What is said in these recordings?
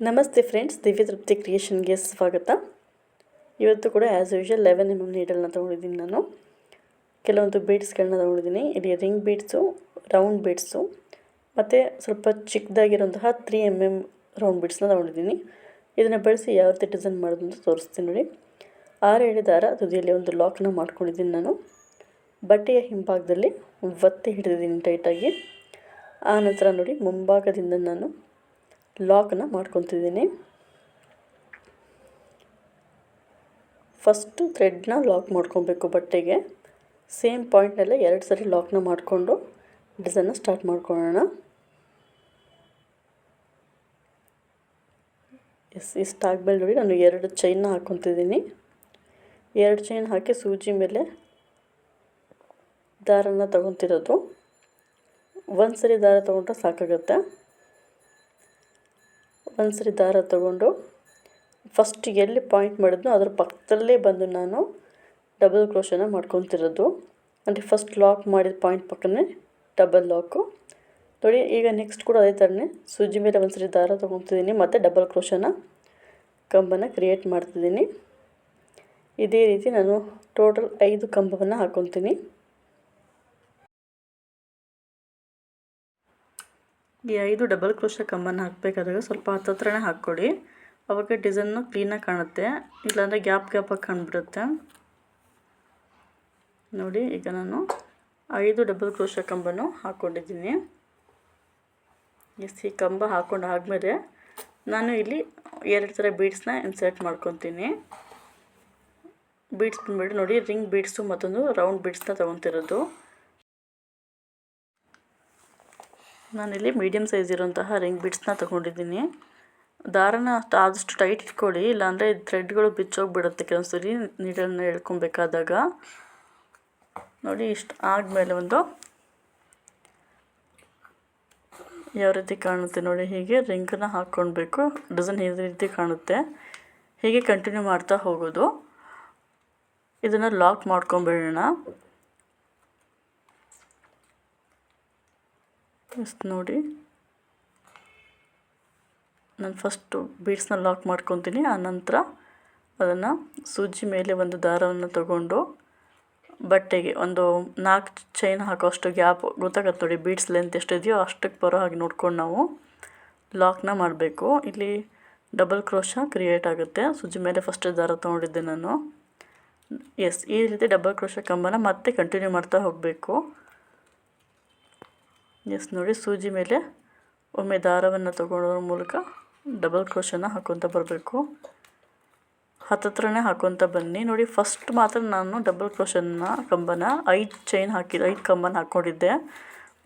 ನಮಸ್ತೆ ಫ್ರೆಂಡ್ಸ್ ದಿವ್ಯ ತೃಪ್ತಿ ಕ್ರಿಯೇಷನ್ಗೆ ಸ್ವಾಗತ. ಇವತ್ತು ಕೂಡ as usual eleven M M ನೀಡಲ್ನ ತೊಗೊಂಡಿದ್ದೀನಿ ನಾನು. ಕೆಲವೊಂದು ಬೀಡ್ಸ್ಗಳನ್ನ ತೊಗೊಂಡಿದ್ದೀನಿ. ಇಲ್ಲಿ ರಿಂಗ್ ಬೀಡ್ಸು ರೌಂಡ್ ಬೀಡ್ಸು ಮತ್ತು ಸ್ವಲ್ಪ ಚಿಕ್ಕದಾಗಿರೋಂತಹ ತ್ರೀ ಎಂ ಎಂ ರೌಂಡ್ ಬೀಡ್ಸ್ನ ತೊಗೊಂಡಿದ್ದೀನಿ. ಇದನ್ನು ಬಳಸಿ ಯಾವ ರೀತಿ ಡಿಸೈನ್ ಮಾಡೋದು ಅಂತ ತೋರಿಸ್ತೀನಿ ನೋಡಿ. ಆರು ಎಳೆ ದಾರ ತುದಿಯಲ್ಲಿ ಒಂದು ಲಾಕ್ನ ಮಾಡ್ಕೊಂಡಿದ್ದೀನಿ ನಾನು. ಬಟ್ಟೆಯ ಹಿಂಭಾಗದಲ್ಲಿ ಒತ್ತಿ ಹಿಡಿದಿದ್ದೀನಿ ಟೈಟಾಗಿ ಆ ನಂತರ ನೋಡಿ ಮುಂಭಾಗದಿಂದ ನಾನು ಲಾಕನ್ನು ಮಾಡ್ಕೊತಿದ್ದೀನಿ. ಫಸ್ಟು ಥ್ರೆಡ್ನ ಲಾಕ್ ಮಾಡ್ಕೊಬೇಕು ಬಟ್ಟೆಗೆ. ಸೇಮ್ ಪಾಯಿಂಟ್ನಲ್ಲೇ ಎರಡು ಸರಿ ಲಾಕ್ನ ಮಾಡಿಕೊಂಡು ಡಿಸೈನ್ನ ಸ್ಟಾರ್ಟ್ ಮಾಡ್ಕೊಳ್ಳೋಣ. ಎಸ್ ಇಷ್ಟು ಆಗಬೇಡ ನೋಡಿ ನಾನು ಎರಡು ಚೈನ್ನ ಹಾಕ್ಕೊತಿದ್ದೀನಿ ಎರಡು ಚೈನ್ ಹಾಕಿ ಸೂಜಿ ಮೇಲೆ ದಾರನ ತೊಗೊತಿರೋದು. ಒಂದು ಸರಿ ದಾರ ತೊಗೊಂಡ್ರೆ ಸಾಕಾಗುತ್ತೆ. ಒಂದು ಸರಿ ದಾರ ತಗೊಂಡು ಫಸ್ಟ್ ಎಲ್ಲಿ ಪಾಯಿಂಟ್ ಮಾಡಿದ್ನೋ ಅದ್ರ ಪಕ್ಕದಲ್ಲೇ ಬಂದು ನಾನು ಡಬಲ್ ಕ್ರೋಶನ ಮಾಡ್ಕೊತಿರೋದು. ಅಂದರೆ ಫಸ್ಟ್ ಲಾಕ್ ಮಾಡಿದ ಪಾಯಿಂಟ್ ಪಕ್ಕನೇ ಡಬಲ್ ಲಾಕು ನೋಡಿ, ಈಗ ನೆಕ್ಸ್ಟ್ ಕೂಡ ಅದೇ ಥರನೇ ಸೂಜಿ ಮೇಲೆ ಒಂದು ಸರಿ ದಾರ ತೊಗೊತಿದ್ದೀನಿ, ಮತ್ತು ಡಬಲ್ ಕ್ರೋಶನ ಕಂಬನ ಕ್ರಿಯೇಟ್ ಮಾಡ್ತಿದ್ದೀನಿ. ಇದೇ ರೀತಿ ನಾನು ಟೋಟಲ್ ಐದು ಕಂಬವನ್ನು ಹಾಕ್ಕೊತೀನಿ ಈ ಐದು ಡಬಲ್ ಕ್ರೋಶ ಕಂಬನ ಹಾಕಬೇಕಾದಾಗ ಸ್ವಲ್ಪ ಹತ್ತತ್ರನೇ ಹಾಕ್ಕೊಡಿ. ಅವಾಗ ಡಿಸೈನು ಕ್ಲೀನಾಗಿ ಕಾಣುತ್ತೆ. ಇಲ್ಲಾಂದರೆ ಗ್ಯಾಪ್ ಗ್ಯಾಪಾಗಿ ಕಾಣ್ಬಿಡುತ್ತೆ. ನೋಡಿ, ಈಗ ನಾನು ಐದು ಡಬಲ್ ಕ್ರೋಶ ಕಂಬನೂ ಹಾಕ್ಕೊಂಡಿದ್ದೀನಿ. ಎಸ್, ಈ ಕಂಬ ಹಾಕ್ಕೊಂಡು ಆದಮೇಲೆ ನಾನು ಇಲ್ಲಿ ಎರಡು ಥರ ಬೀಡ್ಸ್ನ ಇನ್ಸರ್ಟ್ ಮಾಡ್ಕೊತೀನಿ. ಬೀಡ್ಸ್ ಬಂದ್ಬಿಟ್ಟು ನೋಡಿ ರಿಂಗ್ ಬೀಡ್ಸು ಮತ್ತೊಂದು ರೌಂಡ್ ಬೀಡ್ಸ್ನ ತೊಗೊತಿರೋದು. ನಾನಿಲ್ಲಿ ಮೀಡಿಯಮ್ ಸೈಜ್ ಇರುವಂತಹ ರಿಂಗ್ ಬಿಡ್ಸ್ನ ತೊಗೊಂಡಿದ್ದೀನಿ. ದಾರನ ಆದಷ್ಟು ಟೈಟ್ ಇಟ್ಕೊಳ್ಳಿ, ಇಲ್ಲಾಂದರೆ ಥ್ರೆಡ್ಗಳು ಬಿಚ್ಚೋಗಿಬಿಡುತ್ತೆ. ಕೆಲವೊಂದು ಸರಿ ನೀಡಲ್ನ ಎಳ್ಕೊಬೇಕಾದಾಗ. ನೋಡಿ, ಇಷ್ಟು ಆದಮೇಲೆ ಒಂದು ಯಾವ ರೀತಿ ಕಾಣುತ್ತೆ ನೋಡಿ, ಹೀಗೆ ರಿಂಗನ್ನ ಹಾಕ್ಕೊಳ್ಬೇಕು ಡಿಸೈನ್ ಈ ರೀತಿ ಕಾಣುತ್ತೆ. ಹೀಗೆ ಕಂಟಿನ್ಯೂ ಮಾಡ್ತಾ ಹೋಗೋದು. ಇದನ್ನು ಲಾಕ್ ಮಾಡ್ಕೊಂಬಿಡೋಣ. ಇಷ್ಟು ನೋಡಿ. ನಾನು ಫಸ್ಟು ಬೀಡ್ಸ್ನ ಲಾಕ್ ಮಾಡ್ಕೊತೀನಿ. ಆನಂತರ ಅದನ್ನು ಸೂಜಿ ಮೇಲೆ ಒಂದು ದಾರವನ್ನು ತಗೊಂಡು ಬಟ್ಟೆಗೆ ಒಂದು ನಾಲ್ಕು ಚೈನ್ ಹಾಕೋಷ್ಟು ಗ್ಯಾಪ್ ಗೊತ್ತಾಗತ್ತೆ ನೋಡಿ ಬೀಡ್ಸ್ ಲೆಂತ್ ಎಷ್ಟಿದೆಯೋ ಅಷ್ಟಕ್ಕೆ ಬರೋ ಹಾಗೆ ನೋಡ್ಕೊಂಡು ನಾವು ಲಾಕ್ನ ಮಾಡಬೇಕು. ಇಲ್ಲಿ ಡಬಲ್ ಕ್ರೋಶ ಕ್ರಿಯೇಟ್ ಆಗುತ್ತೆ. ಸೂಜಿ ಮೇಲೆ ಫಸ್ಟ್ ದಾರ ತೊಗೊಂಡಿದ್ದೆ ನಾನು. ಎಸ್ ಈ ರೀತಿ ಡಬಲ್ ಕ್ರೋಶ ಕಂಬನ ಮತ್ತೆ ಕಂಟಿನ್ಯೂ ಮಾಡ್ತಾ ಹೋಗಬೇಕು. ಎಸ್, ನೋಡಿ ಸೂಜಿ ಮೇಲೆ ಒಮ್ಮೆ ದಾರವನ್ನು ತಗೊಳ್ಳೋದ್ರ ಮೂಲಕ ಡಬಲ್ ಕ್ರೋಶನ ಹಾಕ್ಕೊತ ಬರಬೇಕು. ಹತ್ತತ್ರನೇ ಹಾಕ್ಕೊತ ಬನ್ನಿ. ನೋಡಿ ಫಸ್ಟ್ ಮಾತ್ರ ನಾನು ಡಬಲ್ ಕ್ರೋಶನ್ನ ಕಂಬನ ಐದು ಚೈನ್ ಹಾಕಿ, ಐದು ಕಂಬನ ಹಾಕ್ಕೊಂಡಿದ್ದೆ.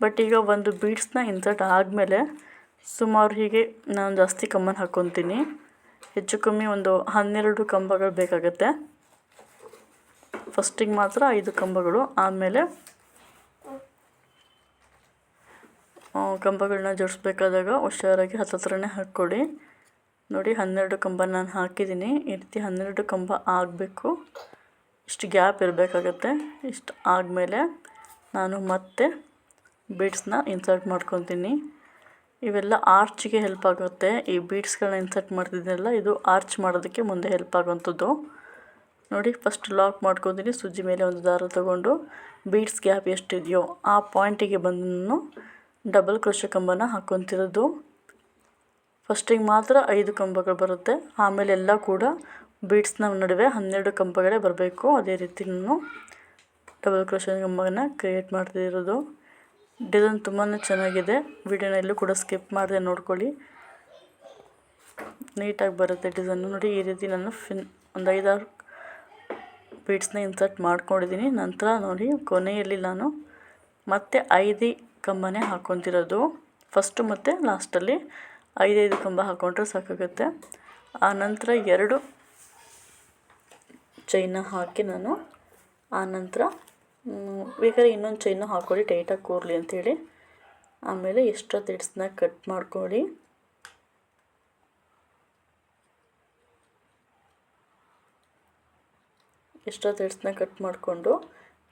ಬಟ್ ಈಗ ಒಂದು ಬೀಡ್ಸ್ನ ಇನ್ಸರ್ಟ್ ಆದಮೇಲೆ ಸುಮಾರು ಹೀಗೆ ನಾನು ಜಾಸ್ತಿ ಕಂಬನ ಹಾಕ್ಕೊತೀನಿ ಹೆಚ್ಚು ಕಮ್ಮಿ ಒಂದು ಹನ್ನೆರಡು ಕಂಬಗಳು ಬೇಕಾಗುತ್ತೆ. ಫಸ್ಟಿಗೆ ಮಾತ್ರ ಐದು ಕಂಬಗಳು ಆಮೇಲೆ ಕಂಬಗಳನ್ನ ಜೋಡಿಸ್ಬೇಕಾದಾಗ ಹುಷಾರಾಗಿ ಹತ್ತತ್ರನೇ ಹಾಕ್ಕೊಳ್ಳಿ ನೋಡಿ, ಹನ್ನೆರಡು ಕಂಬ ನಾನು ಹಾಕಿದ್ದೀನಿ. ಈ ರೀತಿ ಹನ್ನೆರಡು ಕಂಬ ಆಗಬೇಕು. ಇಷ್ಟು ಗ್ಯಾಪ್ ಇರಬೇಕಾಗತ್ತೆ. ಇಷ್ಟು ಆದಮೇಲೆ ನಾನು ಮತ್ತೆ ಬೀಡ್ಸ್ನ ಇನ್ಸರ್ಟ್ ಮಾಡ್ಕೊತೀನಿ. ಇವೆಲ್ಲ ಆರ್ಚ್ಗೆ ಹೆಲ್ಪ್ ಆಗುತ್ತೆ. ಈ ಬೀಡ್ಸ್ಗಳನ್ನ ಇನ್ಸರ್ಟ್ ಮಾಡ್ತಿದ್ದೆಲ್ಲ ಇದು ಆರ್ಚ್ ಮಾಡೋದಕ್ಕೆ ಮುಂದೆ ಹೆಲ್ಪ್ ಆಗುವಂಥದ್ದು ನೋಡಿ, ಫಸ್ಟ್ ಲಾಕ್ ಮಾಡ್ಕೊತೀನಿ. ಸುಜ್ಜಿ ಮೇಲೆ ಒಂದು ದಾರ ತಗೊಂಡು ಬೀಡ್ಸ್ ಗ್ಯಾಪ್ ಎಷ್ಟಿದೆಯೋ ಆ ಪಾಯಿಂಟಿಗೆ ಬಂದು ಡಬಲ್ ಕ್ರೋಶ ಕಂಬನ ಹಾಕ್ಕೊತಿರೋದು ಫಸ್ಟಿಗೆ ಮಾತ್ರ ಐದು ಕಂಬಗಳು ಬರುತ್ತೆ. ಆಮೇಲೆ ಎಲ್ಲ ಕೂಡ ಬೀಡ್ಸ್ನ ನಡುವೆ ಹನ್ನೆರಡು ಕಂಬಗಳೇ ಬರಬೇಕು. ಅದೇ ರೀತಿ ನಾನು ಡಬಲ್ ಕ್ರೋಶ ಕಂಬನ ಕ್ರಿಯೇಟ್ ಮಾಡ್ತಿರೋದು. ಡಿಸೈನ್ ತುಂಬಾ ಚೆನ್ನಾಗಿದೆ. ವಿಡಿಯೋನ ಎಲ್ಲೂ ಕೂಡ ಸ್ಕಿಪ್ ಮಾಡಿದೆ ನೋಡ್ಕೊಳ್ಳಿ. ನೀಟಾಗಿ ಬರುತ್ತೆ ಡಿಸೈನು ನೋಡಿ, ಈ ರೀತಿ ನಾನು ಫಿನ್ ಒಂದು ಐದಾರು ಬೀಡ್ಸ್ನ ಇನ್ಸರ್ಟ್ ಮಾಡ್ಕೊಂಡಿದ್ದೀನಿ ನಂತರ ನೋಡಿ, ಕೊನೆಯಲ್ಲಿ ನಾನು ಮತ್ತೆ ಐದು ಕಂಬನೇ ಹಾಕ್ಕೊತಿರೋದು. ಫಸ್ಟು ಮತ್ತು ಲಾಸ್ಟಲ್ಲಿ ಐದೈದು ಕಂಬ ಹಾಕ್ಕೊಂಡ್ರೆ ಸಾಕಾಗುತ್ತೆ. ಆ ನಂತರ ಎರಡು ಚೈನ ಹಾಕಿ ನಾನು ಆ ನಂತರ ಬೇಕಾದ್ರೆ ಇನ್ನೊಂದು ಚೈನು ಹಾಕ್ಕೊಳ್ಳಿ ಟೈಟಾಗಿ ಕೂರಲಿ ಅಂಥೇಳಿ ಆಮೇಲೆ ಎಕ್ಸ್ಟ್ರಾ ಥ್ರೆಡ್ಸ್ನ ಕಟ್ ಮಾಡ್ಕೊಳ್ಳಿ. ಎಕ್ಸ್ಟ್ರಾ ಥ್ರೆಡ್ಸ್ನ ಕಟ್ ಮಾಡಿಕೊಂಡು,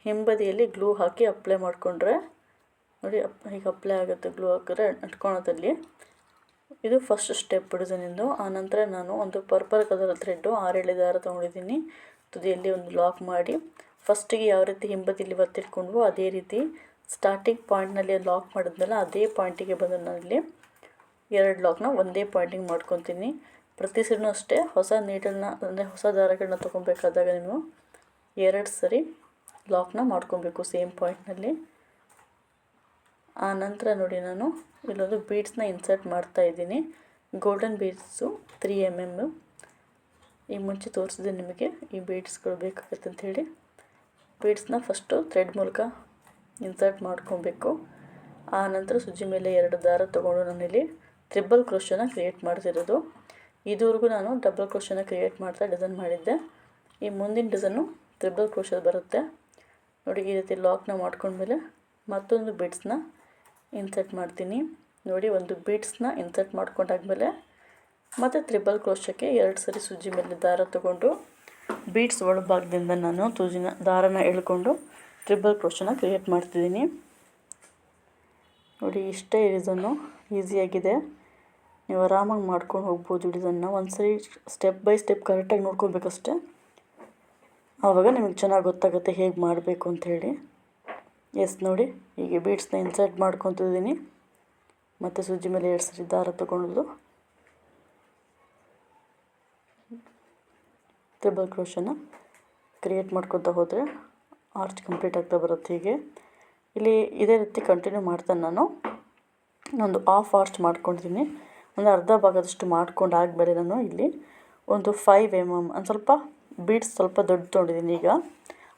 ಹಿಂಬದಿಯಲ್ಲಿ ಗ್ಲೂ ಹಾಕಿ ಅಪ್ಲೈ ಮಾಡಿಕೊಂಡ್ರೆ ನೋಡಿ ಅಪ್ ಹೀಗೆ ಅಪ್ಲೈ ಆಗುತ್ತೆ ಗ್ಲೂ ಹಾಕಿದ್ರೆ ಅಂಟ್ಕೊಳೋದಲ್ಲಿ ಇದು ಫಸ್ಟ್ ಸ್ಟೆಪ್ ಡಿಸೈನಿಂದು ಆನಂತರ ನಾನು ಒಂದು ಪರ್ಪಲ್ ಕಲರ್ ಥ್ರೆಡ್ಡು ಆರೇಳೆ ದಾರ ತೊಗೊಂಡಿದ್ದೀನಿ. ತುದಿಯಲ್ಲಿ ಒಂದು ಲಾಕ್ ಮಾಡಿ. ಫಸ್ಟಿಗೆ ಯಾವ ರೀತಿ ಹಿಂಬದಿಲಿ ಒತ್ತಿಟ್ಕೊಂಡ್ವೋ ಅದೇ ರೀತಿ ಸ್ಟಾರ್ಟಿಂಗ್ ಪಾಯಿಂಟ್ನಲ್ಲಿ ಲಾಕ್ ಮಾಡಿದ್ನಲ್ಲ, ಅದೇ ಪಾಯಿಂಟಿಗೆ ಬಂದು ನಾನಿಲ್ಲಿ ಎರಡು ಲಾಕ್ನ ಒಂದೇ ಪಾಯಿಂಟಿಗೆ ಮಾಡ್ಕೊತೀನಿ. ಪ್ರತಿ ಸರಿನೂ ಅಷ್ಟೇ. ಹೊಸ ನೀಡನ್ನ ಅಂದರೆ ಹೊಸ ದಾರಗಳನ್ನ ತೊಗೊಬೇಕಾದಾಗ ನೀವು ಎರಡು ಸರಿ ಲಾಕ್ನ ಮಾಡ್ಕೊಬೇಕು ಸೇಮ್ ಪಾಯಿಂಟ್ನಲ್ಲಿ ಆ ನಂತರ ನೋಡಿ ನಾನು ಇಲ್ಲೊಂದು ಬೀಡ್ಸ್ನ ಇನ್ಸರ್ಟ್ ಮಾಡ್ತಾ ಇದ್ದೀನಿ. Golden beads three M M ಈ ಮುಂಚೆ ತೋರಿಸಿದೆ ನಿಮಗೆ ಈ ಬೀಡ್ಸ್ಗಳು ಬೇಕಾಗುತ್ತೆ ಅಂಥೇಳಿ ಬೀಡ್ಸ್ನ ಫಸ್ಟು ಥ್ರೆಡ್ ಮೂಲಕ ಇನ್ಸರ್ಟ್ ಮಾಡ್ಕೊಬೇಕು. ಆ ನಂತರ ಸುಜ್ಜಿ ಮೇಲೆ ಎರಡು ದಾರ ತೊಗೊಂಡು ನಾನಿಲ್ಲಿ ತ್ರಿಬಲ್ ಕ್ರೋಶನ ಕ್ರಿಯೇಟ್ ಮಾಡ್ತಿರೋದು. ಇದುವರೆಗೂ ನಾನು ಡಬಲ್ ಕ್ರೋಶನ ಕ್ರಿಯೇಟ್ ಮಾಡ್ತಾ ಡಿಸೈನ್ ಮಾಡಿದ್ದೆ. ಈ ಮುಂದಿನ ಡಿಸೈನು ತ್ರಿಬಲ್ ಕ್ರೋಶದ್ ಬರುತ್ತೆ. ನೋಡಿ ಈ ರೀತಿ ಲಾಕ್ನ ಮಾಡ್ಕೊಂಡ್ಮೇಲೆ ಮತ್ತೊಂದು ಬೀಡ್ಸ್ನ ಇನ್ಸರ್ಟ್ ಮಾಡ್ತೀನಿ. ನೋಡಿ, ಒಂದು ಬೀಡ್ಸ್ನ ಇನ್ಸರ್ಟ್ ಮಾಡ್ಕೊಂಡಾದ್ಮೇಲೆ ಮತ್ತು ತ್ರಿಬಲ್ ಕ್ರೋಶಕ್ಕೆ ಎರಡು ಸರಿ ಸುಜಿ ಮೇಲೆ ದಾರ ತಗೊಂಡು ಬೀಡ್ಸ್ ಒಳಭಾಗದಿಂದ ನಾನು ತುಜಿನ ದಾರನ ಎಳ್ಕೊಂಡು ತ್ರಿಬಲ್ ಕ್ರೋಶನ ಕ್ರಿಯೇಟ್ ಮಾಡ್ತಿದ್ದೀನಿ. ನೋಡಿ, ಇಷ್ಟೇ ಡಿಸನ್ನು ಈಸಿಯಾಗಿದೆ. ನೀವು ಆರಾಮಾಗಿ ಮಾಡ್ಕೊಂಡು ಹೋಗ್ಬೋದು ಡಿಸನ್ನ ಒಂದು ಸರಿ ಸ್ಟೆಪ್ ಬೈ ಸ್ಟೆಪ್ ಕರೆಕ್ಟಾಗಿ ನೋಡ್ಕೊಬೇಕಷ್ಟೆ. ಆವಾಗ ನಿಮಗೆ ಚೆನ್ನಾಗಿ ಗೊತ್ತಾಗುತ್ತೆ ಹೇಗೆ ಮಾಡಬೇಕು ಅಂಥೇಳಿ ಎಸ್ ನೋಡಿ, ಹೀಗೆ ಬೀಡ್ಸ್ನ ಇನ್ಸರ್ಟ್ ಮಾಡ್ಕೊತಿದ್ದೀನಿ ಮತ್ತು ಸುಜ್ಜಿ ಮೇಲೆ ಎರಡು ಸರಿ ದಾರ ತೊಗೊಂಡು ತ್ರಿಬಲ್ ಕ್ರೋಶನ ಕ್ರಿಯೇಟ್ ಮಾಡ್ಕೊತಾ ಹೋದರೆ ಆರ್ಚ್ ಕಂಪ್ಲೀಟ್ ಆಗ್ತಾ ಬರುತ್ತೆ ಹೀಗೆ. ಇಲ್ಲಿ ಇದೇ ರೀತಿ ಕಂಟಿನ್ಯೂ ಮಾಡ್ತಾನೆ ನಾನು. ಒಂದು ಆಫ್ ಆರ್ಚ್ ಮಾಡ್ಕೊಂಡಿದ್ದೀನಿ. ಒಂದು ಅರ್ಧ ಭಾಗದಷ್ಟು ಮಾಡ್ಕೊಂಡು ಆದಮೇಲೆ ನಾನು ಇಲ್ಲಿ ಒಂದು ಫೈವ್ ಎಂ ಎಂ ಒಂದು ಸ್ವಲ್ಪ ಬೀಡ್ಸ್ ಸ್ವಲ್ಪ ದೊಡ್ಡ ತೊಗೊಂಡಿದ್ದೀನಿ ಈಗ.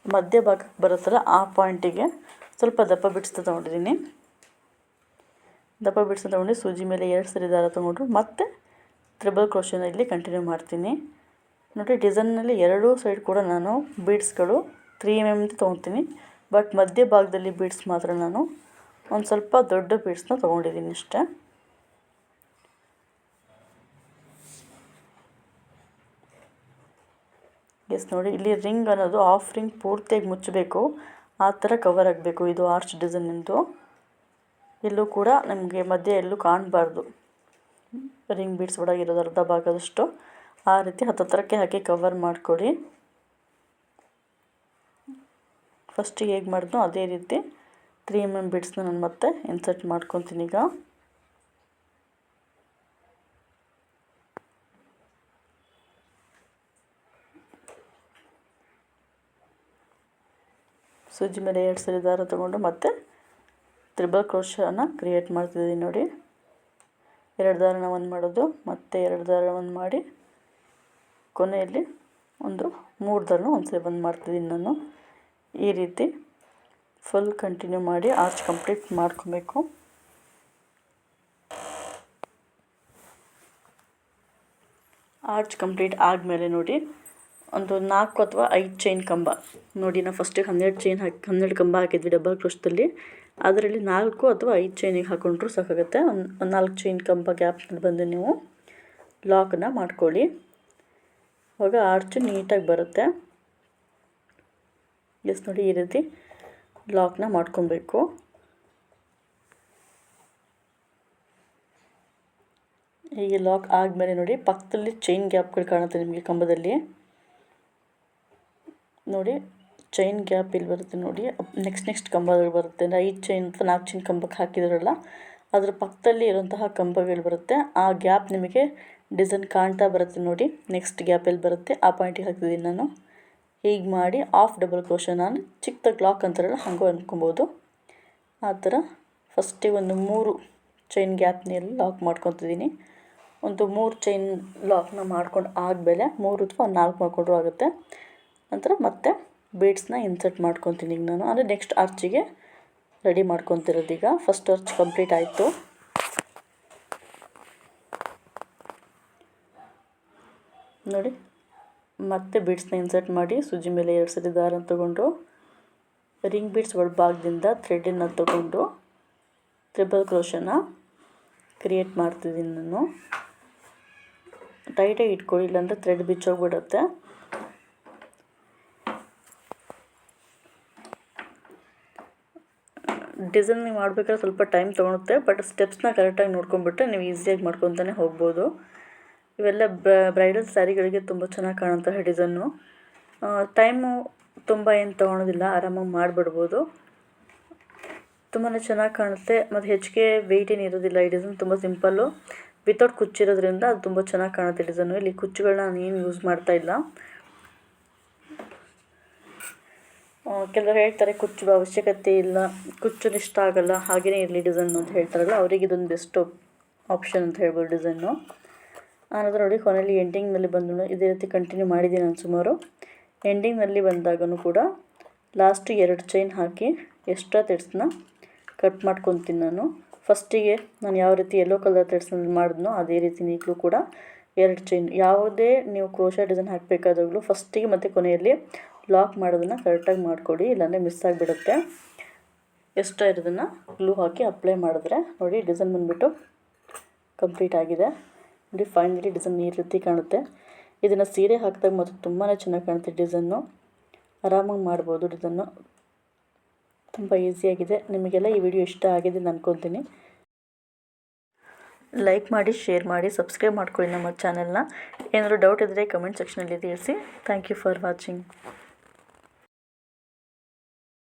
ಮಧ್ಯ ಭಾಗಕ್ಕೆ ಬರುತ್ತಲ್ಲ ಆ ಪಾಯಿಂಟಿಗೆ ಸ್ವಲ್ಪ ದಪ್ಪ ಬಿಡ್ಸ್ ತೊಗೊಂಡಿದ್ದೀನಿ. ದಪ್ಪ ಬಿಡ್ಸ್ ತೊಗೊಂಡು ಸೂಜಿ ಮೇಲೆ ಎರಡು ಸರಿ ದಾರ ತೊಗೊಂಡು ಮತ್ತೆ ತ್ರಿಬಲ್ ಕ್ರೋಶನ ಇಲ್ಲಿ ಕಂಟಿನ್ಯೂ ಮಾಡ್ತೀನಿ. ನೋಡಿ ಡಿಸೈನ್ನಲ್ಲಿ ಎರಡೂ ಸೈಡ್ ಕೂಡ ನಾನು ಬೀಡ್ಸ್ಗಳು ತ್ರೀ ಎಂ ಎಂ ತೊಗೊತೀನಿ. ಬಟ್ ಮಧ್ಯ ಭಾಗದಲ್ಲಿ ಬೀಡ್ಸ್ ಮಾತ್ರ ನಾನು ಒಂದು ಸ್ವಲ್ಪ ದೊಡ್ಡ ಬೀಡ್ಸ್ನ ತೊಗೊಂಡಿದ್ದೀನಿ ಅಷ್ಟೇ. ಎಸ್ ನೋಡಿ, ಇಲ್ಲಿ ರಿಂಗ್ ಅನ್ನೋದು ಆಫ್ ರಿಂಗ್ ಪೂರ್ತಿಯಾಗಿ ಮುಚ್ಚಬೇಕು. ಆ ಥರ ಕವರ್ ಆಗಬೇಕು. ಇದು ಆರ್ಚ್ ಡಿಸೈನಿಂದು ಎಲ್ಲೂ ಕೂಡ ನಮಗೆ ಮಧ್ಯೆ ಎಲ್ಲೂ ಕಾಣಬಾರ್ದು. ರಿಂಗ್ ಬೀಡ್ಸ್ ಒಳಗಿರೋದು ಅರ್ಧ ಭಾಗದಷ್ಟು. ಆ ರೀತಿ ಹತ್ತತ್ರಕ್ಕೆ ಹಾಕಿ ಕವರ್ ಮಾಡಿಕೊಡಿ. ಫಸ್ಟಿಗೆ ಹೇಗೆ ಮಾಡಿದ್ನೋ ಅದೇ ರೀತಿ ತ್ರೀ ಎಂ ಎಂ ಬೀಡ್ಸ್ನ ನಾನು ಮತ್ತೆ ಇನ್ಸರ್ಟ್ ಮಾಡ್ಕೊತೀನಿ ಈಗ. ಸೂಜಿ ಮೇಲೆ ಎರಡು ಸರಿ ದಾರ ತೊಗೊಂಡು ಮತ್ತೆ ತ್ರಿಬಲ್ ಕ್ರೋಶನ ಕ್ರಿಯೇಟ್ ಮಾಡ್ತಿದ್ದೀನಿ ನೋಡಿ. ಎರಡು ದಾರನ ಒಂದು ಮಾಡೋದು, ಮತ್ತೆ ಎರಡು ದಾರ ಒಂದು ಮಾಡಿ ಕೊನೆಯಲ್ಲಿ ಒಂದು ಮೂರು ದಾರನ ಒಂದು ಸರಿ ಬಂದು ಮಾಡ್ತಿದ್ದೀನಿ ನಾನು. ಈ ರೀತಿ ಫುಲ್ ಕಂಟಿನ್ಯೂ ಮಾಡಿ ಆರ್ಚ್ ಕಂಪ್ಲೀಟ್ ಮಾಡ್ಕೋಬೇಕು. ಆರ್ಚ್ ಕಂಪ್ಲೀಟ್ ಆದಮೇಲೆ ನೋಡಿ ಒಂದು ನಾಲ್ಕು ಅಥವಾ ಐದು ಚೈನ್ ಕಂಬ. ನೋಡಿ ನಾವು ಫಸ್ಟಿಗೆ ಹನ್ನೆರಡು ಚೈನ್ ಹಾಕಿ, ಹನ್ನೆರಡು ಕಂಬ ಹಾಕಿದ್ವಿ ಡಬಲ್ ಕ್ರೋಸ್ಟಲ್ಲಿ ಅದರಲ್ಲಿ ನಾಲ್ಕು ಅಥವಾ ಐದು ಚೈನಿಗೆ ಹಾಕೊಂಡ್ರು ಸಾಕಾಗುತ್ತೆ. ಒಂದು ನಾಲ್ಕು ಚೈನ್ ಕಂಬ ಗ್ಯಾಪ್ನಲ್ಲಿ ಬಂದು ನೀವು ಲಾಕನ್ನು ಮಾಡ್ಕೊಳ್ಳಿ. ಆವಾಗ ಆರ್ಚು ನೀಟಾಗಿ ಬರುತ್ತೆ. ಎಸ್ ನೋಡಿ, ಈ ರೀತಿ ಲಾಕ್ನ ಮಾಡ್ಕೊಬೇಕು. ಹೀಗೆ ಲಾಕ್ ಆದಮೇಲೆ ನೋಡಿ, ಪಕ್ಕದಲ್ಲಿ ಚೈನ್ ಗ್ಯಾಪ್ಗಳು ಕಾಣುತ್ತೆ ನಿಮಗೆ ಕಂಬದಲ್ಲಿ. ನೋಡಿ ಚೈನ್ ಗ್ಯಾಪ್ ಇಲ್ಲಿ ಬರುತ್ತೆ ನೋಡಿ. ನೆಕ್ಸ್ಟ್ ನೆಕ್ಸ್ಟ್ ಕಂಬಗಳು ಬರುತ್ತೆ. ಅಂದರೆ ಐದು ಚೈನ್ ಅಥವಾ ನಾಲ್ಕು ಚೈನ್ ಕಂಬಕ್ಕೆ ಹಾಕಿದ್ರಲ್ಲ, ಅದರ ಪಕ್ಕದಲ್ಲಿ ಇರುವಂತಹ ಕಂಬಗಳು ಬರುತ್ತೆ. ಆ ಗ್ಯಾಪ್ ನಿಮಗೆ ಡಿಸೈನ್ ಕಾಣ್ತಾ ಬರುತ್ತೆ ನೋಡಿ. ನೆಕ್ಸ್ಟ್ ಗ್ಯಾಪ್ ಎಲ್ಲಿ ಬರುತ್ತೆ. ಆ ಪಾಯಿಂಟಿಗೆ ಹಾಕ್ತಿದ್ದೀನಿ ನಾನು. ಹೀಗೆ ಮಾಡಿ ಆಫ್ ಡಬಲ್ ಕ್ರೋಶ ನಾನು. ಚಿಕ್ಕದಾಗಿ ಲಾಕ್ ಅಂತಾರಲ್ಲ, ಹಾಗೂ ಅಂದ್ಕೊಬೋದು ಆ ಥರ ಫಸ್ಟಿಗೆ ಒಂದು ಮೂರು ಚೈನ್ ಗ್ಯಾಪ್ನಲ್ಲಿ ಲಾಕ್ ಮಾಡ್ಕೊತಿದ್ದೀನಿ. ಒಂದು ಮೂರು ಚೈನ್ ಲಾಕ್ನ ಮಾಡ್ಕೊಂಡು ಆದಮೇಲೆ ಮೂರು ಅಥವಾ ನಾಲ್ಕು ಮಾಡಿಕೊಂಡ್ರೂ ಆಗುತ್ತೆ. ನಂತರ ಮತ್ತೆ ಬೀಡ್ಸ್ನ ಇನ್ಸರ್ಟ್ ಮಾಡ್ಕೊತೀನಿ ಈಗ ನಾನು. ಅಂದರೆ ನೆಕ್ಸ್ಟ್ ಆರ್ಚಿಗೆ ರೆಡಿ ಮಾಡ್ಕೊತಿರೋದು ಈಗ. ಫಸ್ಟ್ ಅರ್ಚ್ ಕಂಪ್ಲೀಟ್ ಆಯಿತು. ನೋಡಿ, ಮತ್ತೆ ಬೀಡ್ಸ್ನ ಇನ್ಸರ್ಟ್ ಮಾಡಿ ಸುಜಿ ಮೇಲೆ ಎರಡು ಸರಿ ದಾರನ ತಗೊಂಡು ರಿಂಗ್ ಬೀಡ್ಸ್ ಒಳಭಾಗದಿಂದ ಥ್ರೆಡನ್ನು ತಗೊಂಡು ತ್ರಿಬಲ್ ಕ್ರೋಶನ ಕ್ರಿಯೇಟ್ ಮಾಡ್ತಿದ್ದೀನಿ ನಾನು. ಟೈಟಾಗಿ ಇಟ್ಕೊಳ್ಳಿ, ಇಲ್ಲಾಂದರೆ ಥ್ರೆಡ್ ಬಿಚ್ಚೋಗ್ಬಿಡುತ್ತೆ. ಡಿಸೈನ್ ಮಾಡಬೇಕಾದ್ರೆ ಸ್ವಲ್ಪ ಟೈಮ್ ತೊಗೊಳುತ್ತೆ, ಬಟ್ ಸ್ಟೆಪ್ಸ್ನ ಕರೆಕ್ಟಾಗಿ ನೋಡ್ಕೊಂಬಿಟ್ರೆ ನೀವು ಈಸಿಯಾಗಿ ಮಾಡ್ಕೊತಾನೆ ಹೋಗ್ಬೋದು. ಇವೆಲ್ಲ ಬ್ರೈಡಲ್ ಸ್ಯಾರಿಗಳಿಗೆ ತುಂಬ ಚೆನ್ನಾಗಿ ಕಾಣುವಂತಹ ಡಿಸೈನು. ಟೈಮು ತುಂಬ ಏನು ತೊಗೊಳೋದಿಲ್ಲ, ಆರಾಮಾಗಿ ಮಾಡಿಬಿಡ್ಬೋದು. ತುಂಬಾ ಚೆನ್ನಾಗಿ ಕಾಣುತ್ತೆ, ಮತ್ತು ಹೆಚ್ಚಿಗೆ ವೆಯ್ಟ್ ಏನು ಇರೋದಿಲ್ಲ, ಈ ಡಿಸೈನ್ ತುಂಬ ಸಿಂಪಲ್ಲು. ವಿತೌಟ್ ಕುಚ್ಚಿರೋದ್ರಿಂದ ಅದು ತುಂಬ ಚೆನ್ನಾಗಿ ಕಾಣುತ್ತೆ ಡಿಸೈನು. ಇಲ್ಲಿ ಕುಚ್ಚುಗಳನ್ನ ನಾನು ಏನು ಯೂಸ್ ಮಾಡ್ತಾ ಇಲ್ಲ. ಕೆಲವರು ಹೇಳ್ತಾರೆ ಕುಚ್ಚು ಅವಶ್ಯಕತೆ ಇಲ್ಲ, ಕುಚ್ಚು ಇಷ್ಟ ಆಗಲ್ಲ ಹಾಗೆಯೇ ಇರಲಿ ಡಿಸೈನ್ ಅಂತ ಹೇಳ್ತಾರಲ್ಲ, ಅವರಿಗೆ ಇದೊಂದು ಬೆಸ್ಟ್ ಆಪ್ಷನ್ ಅಂತ ಹೇಳ್ಬೋದು ಡಿಸೈನು ಆನಂತರ ನೋಡಿ ಕೊನೆಯಲ್ಲಿ ಎಂಡಿಂಗ್ನಲ್ಲಿ ಬಂದು ಇದೇ ರೀತಿ ಕಂಟಿನ್ಯೂ ಮಾಡಿದ್ದೀನಿ ನಾನು ಸುಮಾರು. ಎಂಡಿಂಗ್ನಲ್ಲಿ ಬಂದಾಗೂ ಕೂಡ ಲಾಸ್ಟ್ ಎರಡು ಚೈನ್ ಹಾಕಿ ಎಕ್ಸ್ಟ್ರಾ ತೆಡ್ಸ್ನ ಕಟ್ ಮಾಡ್ಕೊತೀನಿ ನಾನು. ಫಸ್ಟಿಗೆ ನಾನು ಯಾವ ರೀತಿ ಯೆಲ್ಲೋ ಕಲರ್ ತೆಡ್ಸ್ನ ಮಾಡಿದ್ನೋ ಅದೇ ರೀತಿ ಈಗಲೂ ಕೂಡ ಎರಡು ಚೈನ್ ಯಾವುದೇ ನೀವು ಕ್ರೋಶ ಡಿಸೈನ್ ಹಾಕಬೇಕಾದಾಗಲೂ ಫಸ್ಟಿಗೆ ಮತ್ತು ಕೊನೆಯಲ್ಲಿ ಲಾಕ್ ಮಾಡೋದನ್ನು ಕರೆಕ್ಟಾಗಿ ಮಾಡಿಕೊಡಿ, ಇಲ್ಲಾಂದರೆ ಮಿಸ್ ಆಗಿಬಿಡುತ್ತೆ. ಎಷ್ಟೋ ಇರೋದನ್ನು ಗ್ಲೂ ಹಾಕಿ ಅಪ್ಲೈ ಮಾಡಿದ್ರೆ, ನೋಡಿ ಡಿಸೈನ್ ಬಂದುಬಿಟ್ಟು ಕಂಪ್ಲೀಟ್ ಆಗಿದೆ. ನೋಡಿ ಫೈನಲಿ ಡಿಸೈನ್ ಈ ರೀತಿ ಕಾಣುತ್ತೆ. ಇದನ್ನು ಸೀರೆ ಹಾಕಿದಾಗ ಮತ್ತು ತುಂಬಾ ಚೆನ್ನಾಗಿ ಕಾಣುತ್ತೆ ಡಿಸೈನು ಆರಾಮಾಗಿ ಮಾಡ್ಬೋದು ಡಿಸೈನು ತುಂಬ ಈಸಿಯಾಗಿದೆ ನಿಮಗೆಲ್ಲ ಈ ವಿಡಿಯೋ ಇಷ್ಟ ಆಗಿದೆ ನಾನು ಅಂದ್ಕೊತೀನಿ ಲೈಕ್ ಮಾಡಿ ಶೇರ್ ಮಾಡಿ ಸಬ್ಸ್ಕ್ರೈಬ್ ಮಾಡ್ಕೊಳ್ಳಿ ನಮ್ಮ ಚಾನೆಲ್ನ ಏನಾದರೂ ಡೌಟ್ ಇದ್ದರೆ ಕಮೆಂಟ್ ಸೆಕ್ಷನಲ್ಲಿ ತಿಳಿಸಿ. Thank you for watching